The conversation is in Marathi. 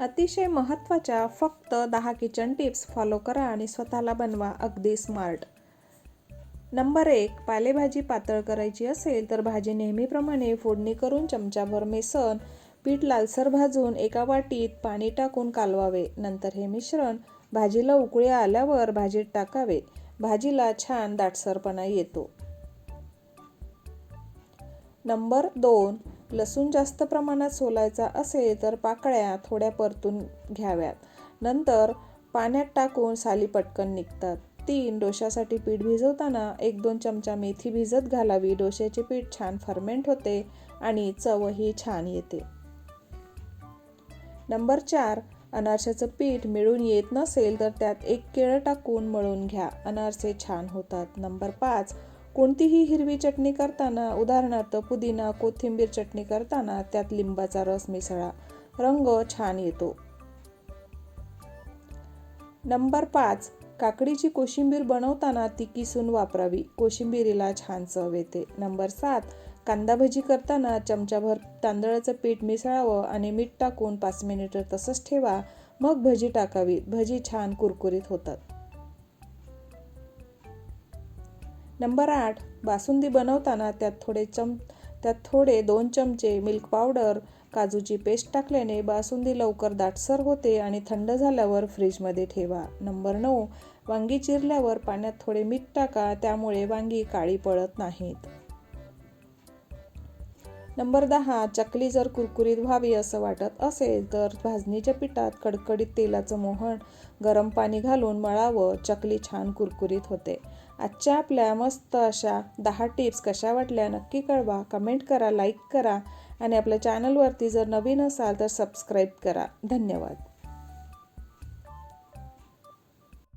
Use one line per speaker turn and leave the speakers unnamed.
अतिशय महत्त्वाच्या फक्त दहा किचन टिप्स फॉलो करा आणि स्वतःला बनवा अगदी स्मार्ट नंबर एक पालेभाजी पातळ करायची असेल तर भाजी नेहमीप्रमाणे फोडणी करून चमचाभर मेसन पीठ लालसर भाजून एका वाटीत पाणी टाकून कालवावे. नंतर हे मिश्रण भाजीला उकळी आल्यावर भाजीत टाकावे. भाजीला छान दाटसरपणा येतो. नंबर दोन लसूण जास्त प्रमाणात सोलायचा असेल तर पाकळ्या थोड्या परतून घ्याव्यात. नंतर पाण्यात टाकून साली पटकन निघतात. तीन डोशासाठी पीठ भिजवताना एक दोन चमचा मेथी भिजत घालावी. डोश्याचे पीठ छान फर्मेंट होते आणि चवही छान येते. नंबर चार अनारशाचं पीठ मिळून येत नसेल तर त्यात एक केळं टाकून मळून घ्या. अनारसे छान होतात. नंबर पाच कोणतीही हिरवी चटणी करताना उदाहरणार्थ पुदिना कोथिंबीर चटणी करताना त्यात लिंबाचा रस मिसळा. रंग छान येतो. नंबर पाच. काकडीची कोशिंबीर बनवताना ती किसून वापरावी. कोशिंबीरीला छान चव येते. नंबर सात. कांदा भजी करताना चमचाभर तांदळाचं पीठ मिसळावं आणि मीठ टाकून पाच मिनिटं तसंच ठेवा. मग भजी टाकावी. भजी छान कुरकुरीत होतात. नंबर आठ बासुंदी बनवताना त्यात थोडे चम त्यात थोडे दोन चमचे मिल्क पावडर काजूची पेस्ट टाकल्याने बासुंदी लवकर दाटसर होते आणि थंड झाल्यावर फ्रीजमध्ये ठेवा. नंबर नऊ वांगी चिरल्यावर पाण्यात थोडे मीठ टाका त्यामुळे वांगी काळी पडत नाहीत. नंबर दहा चकली जर कुरकुरीत व्हावी असं वाटत असेल तर भाजणीच्या पिठात कडकडीत तेलाचं मोहन गरम पाणी घालून मळावं चकली छान कुरकुरीत होते. आजच्या आपल्या मस्त अशा दहा टिप्स कशा वाटल्या नक्की कळवा. कमेंट करा लाईक करा आणि आपल्या चॅनलवरती जर नवीन असाल तर सबस्क्राईब करा. धन्यवाद.